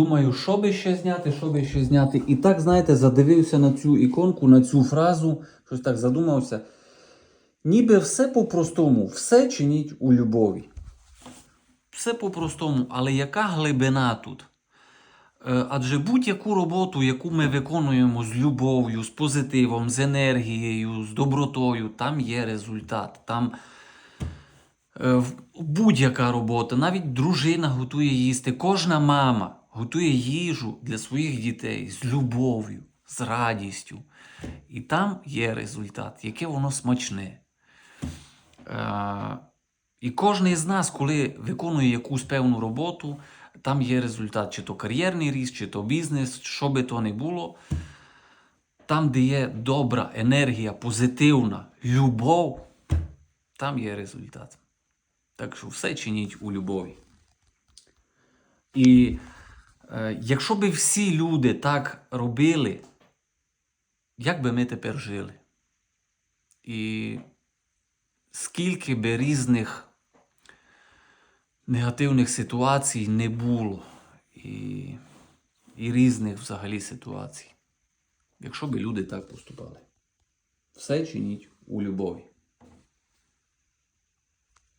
Думаю, що би ще зняти, що би ще зняти. І так, знаєте, задивився на цю іконку, на цю фразу, щось так задумався. Ніби все по-простому, все чиніть у любові. Все по-простому, але яка глибина тут? Е, Адже будь-яку роботу, яку ми виконуємо з любов'ю, з позитивом, з енергією, з добротою, там є результат. Там е, будь-яка робота, навіть дружина готує їсти, кожна мама готує їжу для своїх дітей з любов'ю, з радістю. І там є результат, яке воно смачне. Е, і кожен з нас, коли виконує якусь певну роботу, там є результат, чи то кар'єрний ріст, чи то бізнес, що би то не було. Там, де є добра енергія, позитивна, любов, там є результат. Так що все чиніть у любові. І якщо би всі люди так робили, як би ми тепер жили? І скільки би різних негативних ситуацій не було, і, і різних взагалі ситуацій, якщо би люди так поступали. Все чиніть у любові.